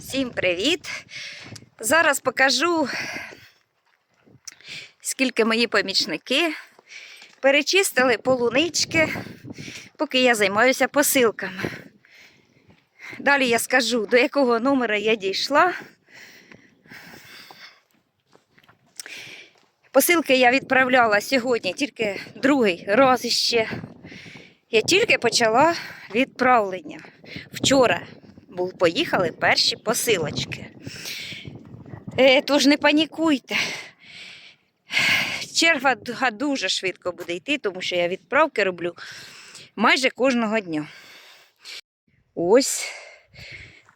Всім привіт! Зараз покажу, скільки мої помічники перечистили полунички, поки я займаюся посилками. Далі я скажу, до якого номера я дійшла. Посилки я відправляла сьогодні тільки другий раз іще. Я тільки почала відправлення. Вчора поїхали перші посилочки. Е, тож не панікуйте. Черга дуже швидко буде йти, тому що я відправки роблю майже кожного дня. Ось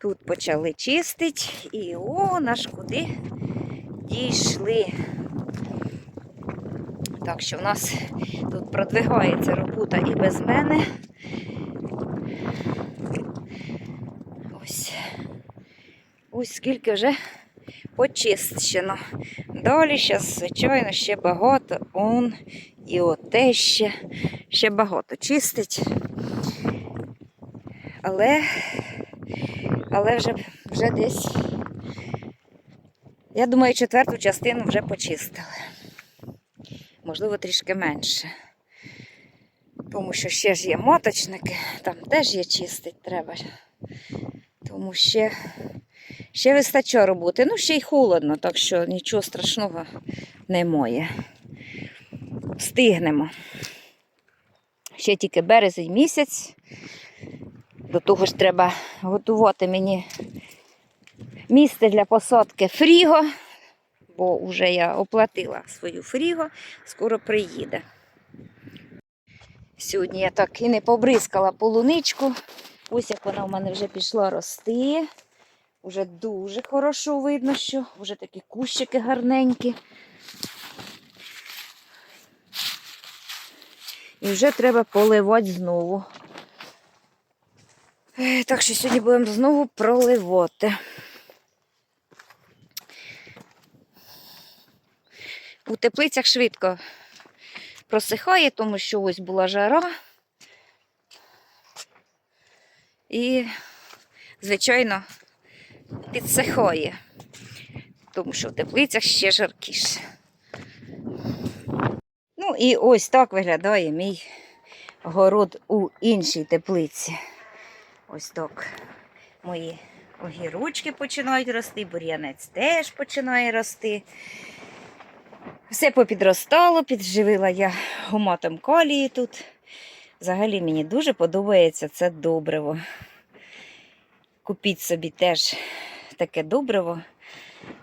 тут почали чистити, і о, наш куди дійшли. Так що в нас тут продвигається робота і без мене. Ось. Ось скільки вже почищено. Далі зараз, звичайно, ще багато. Он і оте ще, ще багато чистить. Але, але вже, вже десь, я думаю, четверту частину вже почистили. Можливо, трішки менше. Тому що ще ж є моточники, там теж є чистить треба. Тому ще, ще вистачає роботи. Ну, ще й холодно, так що нічого страшного немає. Встигнемо. Ще тільки березень місяць. До того ж треба готувати мені місце для посадки фріго, бо вже я оплатила свою фріго, скоро приїде. Сьогодні я так і не побризкала полуничку. Ось як вона в мене вже пішла рости. Уже дуже хорошо видно, що вже такі кущики гарненькі. І вже треба поливати знову. Е, Так що сьогодні будемо знову проливати. У теплицях швидко просихає, тому що ось була жара. І, звичайно, підсихає, тому що в теплицях ще жаркіше. Ну і ось так виглядає мій город у іншій теплиці. Ось так мої огірочки починають рости, бур'янець теж починає рости. Все попідростало, підживила я гуматом калії тут. Взагалі мені дуже подобається це добриво. Купіть собі теж таке добриво.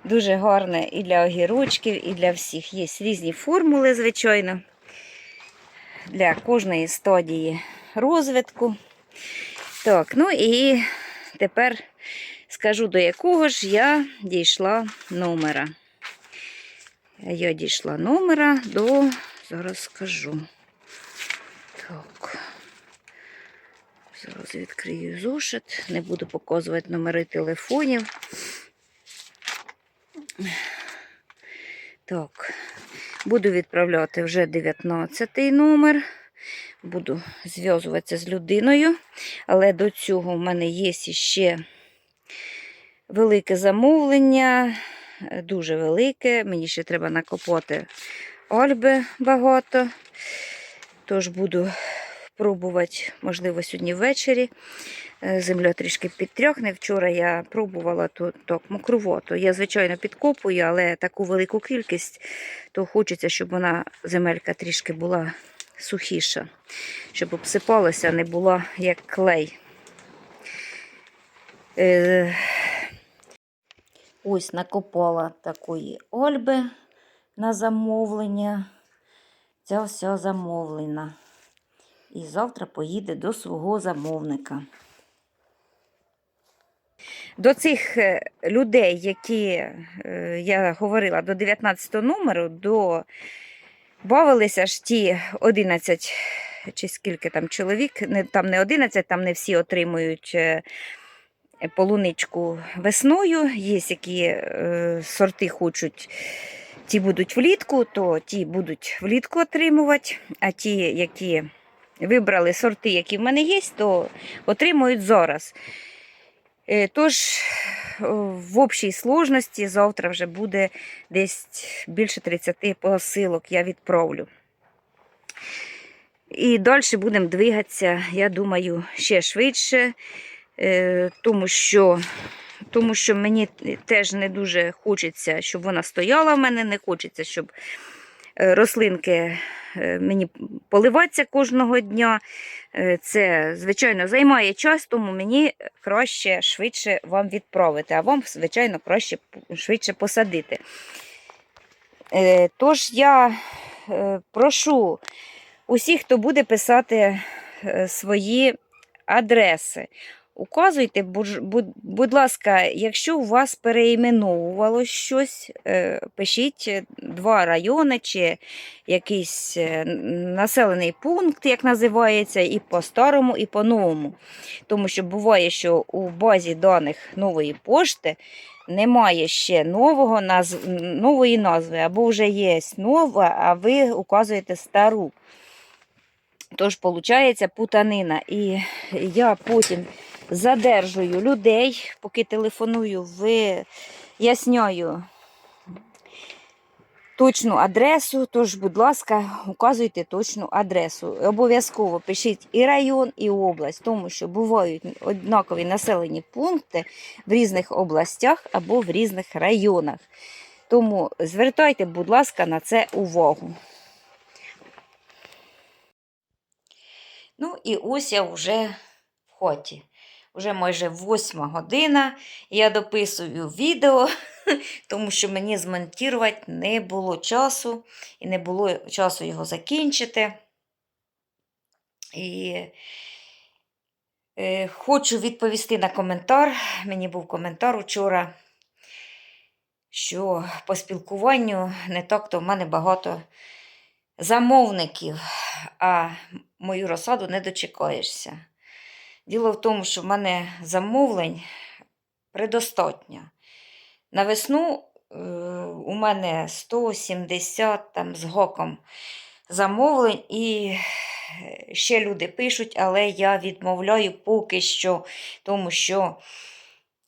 Дуже гарне і для огірочків, і для всіх. Є різні формули, звичайно, для кожної стадії розвитку. Так, ну і тепер скажу, до якого ж я дійшла номера. Я дійшла номера до, зараз скажу. Так. Зараз відкрию зошит. Не буду показувати номери телефонів. Так, буду відправляти вже 19 номер. Буду зв'язуватися з людиною. Але до цього в мене є ще велике замовлення, дуже велике. Мені ще треба накопати альби багато. Тож буду пробувати, можливо, сьогодні ввечері. Е, Земля трішки підтряхне. Вчора я пробувала то, так, мокровато. Я, звичайно, підкопую, але таку велику кількість, то хочеться, щоб вона земелька трішки була сухіша, щоб обсипалася, не була як клей. Е, Ось накопала такої ольби на замовлення. Ця вся замовлена. І завтра поїде до свого замовника. До цих е, людей, які е, я говорила до 19 номеру, до бавилися ж ті 11 чи скільки там чоловік, там не 11, там не всі отримують е, полуничку весною. Є які сорти хочуть, ті будуть влітку, то ті будуть влітку отримувати, а ті, які вибрали сорти, які в мене є, то отримують зараз. Е, Тож в общій сложності завтра вже буде десь більше 30 посилок я відправлю. І далі будемо двигатися, я думаю, ще швидше, е, тому що, тому що мені теж не дуже хочеться, щоб вона стояла в мене, не хочеться, щоб рослинки е, мені поливатися кожного дня. Е, Це, звичайно, займає час, тому мені краще швидше вам відправити, а вам, звичайно, краще швидше посадити. Е, Тож я е, прошу усіх, хто буде писати е, свої адреси. Указуйте, будь, ласка, якщо у вас переіменовувалось щось, е, пишіть е, два райони чи якийсь е, населений пункт, як називається, і по-старому, і по-новому. Тому що буває, що у базі даних нової пошти немає ще нового назв... нової назви, або вже є нова, а ви указуєте стару. Тож, виходить, путанина. І я потім задержую людей, поки телефоную, виясняю точну адресу. Тож, будь ласка, указуйте точну адресу. Обов'язково пишіть і район, і область, тому що бувають однакові населені пункти в різних областях або в різних районах. Тому звертайте, будь ласка, на це увагу. Ну і ось я вже в хоті. Вже майже восьма година. Я дописую відео, тому що мені змонтувати не було часу і не було часу його закінчити. І е, хочу відповісти на коментар. Мені був коментар учора, що по спілкуванню не так, то в мене багато замовників, а мою розсаду не дочекаєшся. Діло в тому, що в мене замовлень предостатньо. На весну е, у мене 170 там, з гоком замовлень, і е, ще люди пишуть, але я відмовляю поки що, тому що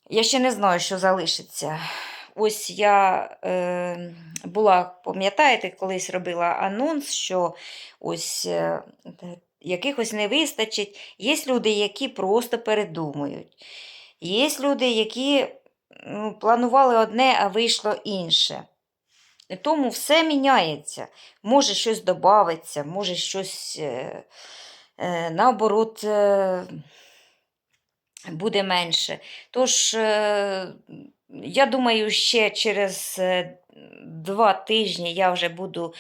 я ще не знаю, що залишиться. Ось я е, була, пам'ятаєте, колись робила анонс, що ось е, якихось не вистачить. Є люди, які просто передумують. Є люди, які ну, планували одне, а вийшло інше. Тому все міняється. Може щось додається, може щось е, е, наоборот е, буде менше. Тож, е, я думаю, ще через е, два тижні я вже буду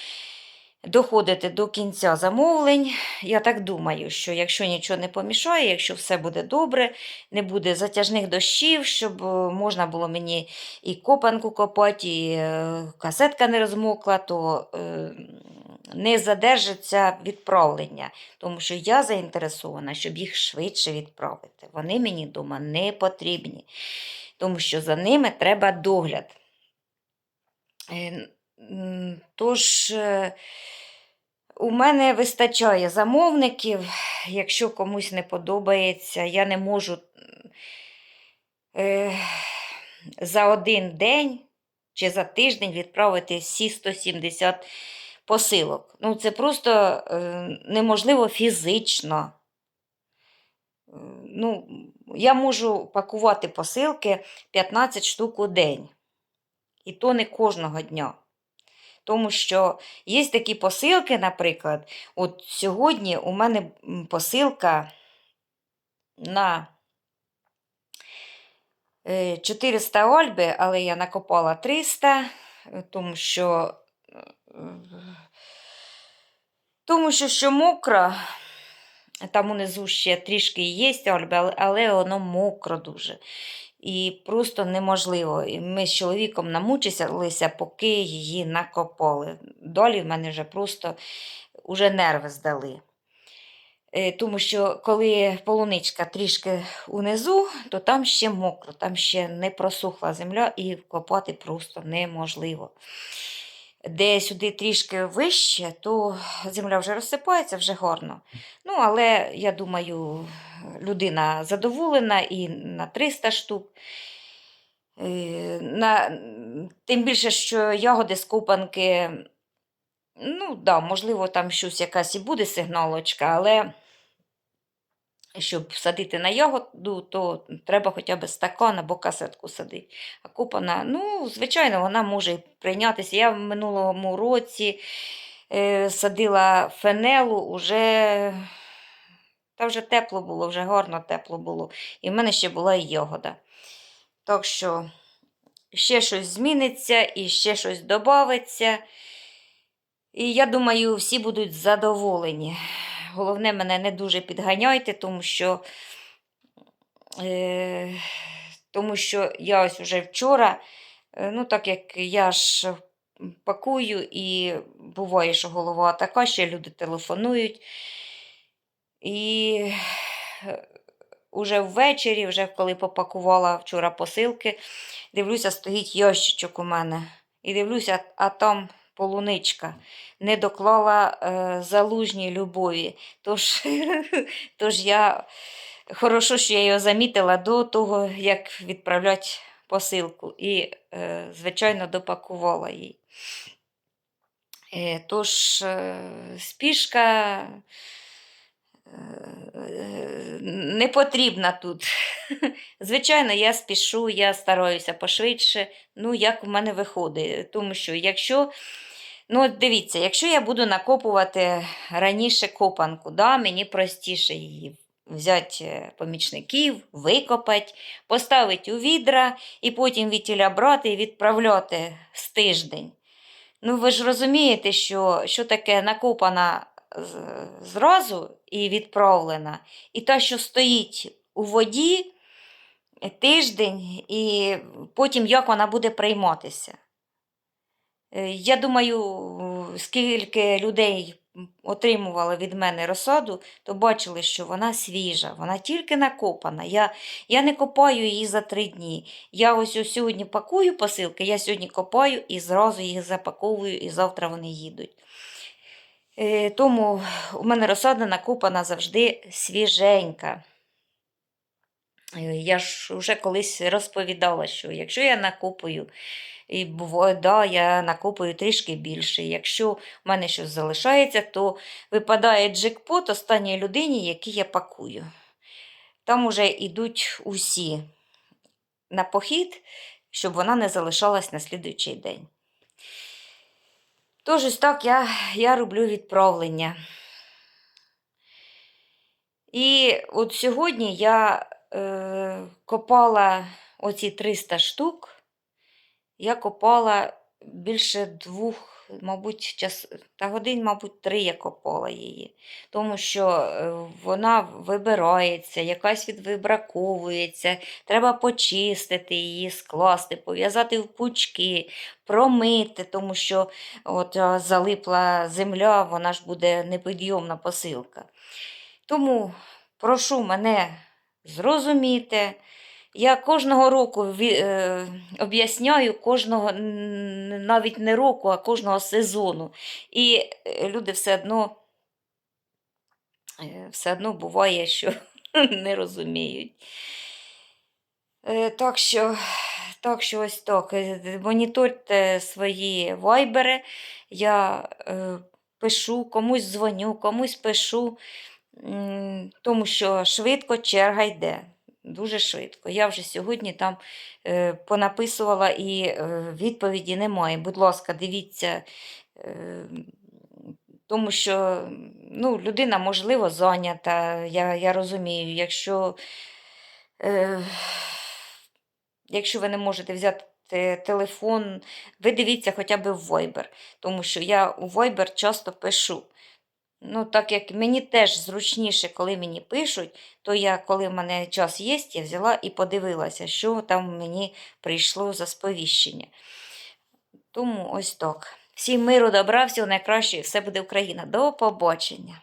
доходити до кінця замовлень. Я так думаю, що якщо нічого не помішає, якщо все буде добре, не буде затяжних дощів, щоб е, можна було мені і копанку копати, і е, касетка не розмокла, то е, не задержиться відправлення. Тому що я заінтересована, щоб їх швидше відправити. Вони мені вдома не потрібні, тому що за ними треба догляд. Тож, е, у мене вистачає замовників. Якщо комусь не подобається, я не можу е, за один день чи за тиждень відправити всі 170 посилок. Ну, це просто е, неможливо фізично. Ну, я можу пакувати посилки 15 штук у день. І то не кожного дня. Тому що є такі посилки, наприклад, от сьогодні у мене посилка на е, 400 ольби, але я накопала 300, е, тому що, е, тому що, що мокро, там унизу ще трішки є ольби, але воно мокро дуже. І просто неможливо. І ми з чоловіком намучилися, поки її накопали. Долі в мене вже просто вже нерви здали. Е, Тому що коли полуничка трішки унизу, то там ще мокро, там ще не просухла земля і копати просто неможливо. Де сюди трішки вище, то земля вже розсипається, вже гарно. Ну, але я думаю, людина задоволена і на 300 штук. Е, на, тим більше, що ягоди з копанки, ну, да, можливо, там щось якась і буде сигналочка, але щоб садити на ягоду, то треба хоча б стакан або касетку садити. А купана, ну, звичайно, вона може прийнятися. Я в минулому році е, садила фенелу, уже, та вже тепло було, вже гарно тепло було. І в мене ще була і ягода. Так що ще щось зміниться і ще щось додається. І я думаю, всі будуть задоволені. Головне, мене не дуже підганяйте, тому що, е, тому що я ось уже вчора, е, ну так як я ж пакую, і буває, що голова така, ще люди телефонують. І е, уже ввечері, вже коли попакувала вчора посилки, дивлюся, стоїть ящичок у мене. І дивлюся, а там полуничка. Не доклала е, залужній любові. Тож, тож я хорошо, що я його замітила до того, як відправляти посилку. І, е, звичайно, допакувала її. Е, тож, е, спішка. Е, Не потрібна тут. Звичайно, я спішу, я стараюся пошвидше, ну, як в мене виходить. Тому що, якщо, ну, дивіться, якщо я буду накопувати раніше копанку, да, мені простіше її взяти помічників, викопати, поставити у відра і потім відтіля брати і відправляти з тиждень. Ну, ви ж розумієте, що, що таке накопана з- і відправлена, і та, що стоїть у воді тиждень, і потім як вона буде прийматися. Е, Я думаю, скільки людей отримували від мене розсаду, то бачили, що вона свіжа, вона тільки накопана. Я, я не копаю її за три дні. Я ось сьогодні пакую посилки, я сьогодні копаю і зразу їх запаковую, і завтра вони їдуть. Е, Тому у мене розсада накопана завжди свіженька. Е, Я ж вже колись розповідала, що якщо я накопую, і буває, да, я накопую трішки більше. Якщо в мене щось залишається, то випадає джекпот останній людині, який я пакую. Там уже йдуть усі на похід, щоб вона не залишалась на слідуючий день. Тож ось так я, я роблю відправлення. І от сьогодні я е, копала оці 300 штук, я копала більше двох, мабуть, час, та годин, мабуть, три я копала її. Тому що е, вона вибирається, якась відвибраковується, треба почистити її, скласти, пов'язати в пучки, промити, тому що от, залипла земля, вона ж буде непідйомна посилка. Тому прошу мене зрозуміти. Я кожного року е, об'ясняю кожного, навіть не року, а кожного сезону. І е, люди все одно, е, все одно буває, що не розуміють. Так що, так що ось так. Моніторте свої вайбери. Я пишу, комусь дзвоню, комусь пишу, тому що швидко черга йде. Дуже швидко. Я вже сьогодні там е, понаписувала і е, відповіді немає. Будь ласка, дивіться. Е, тому що ну, людина, можливо, зайнята, я, я розумію, якщо, е, якщо ви не можете взяти телефон, ви дивіться хоча б в Viber, тому що я у Viber часто пишу. Ну, так як мені теж зручніше, коли мені пишуть, то я, коли в мене час є, я взяла і подивилася, що там мені прийшло за сповіщення. Тому ось так. Всім миру, добра, всього найкращого, все буде Україна. До побачення!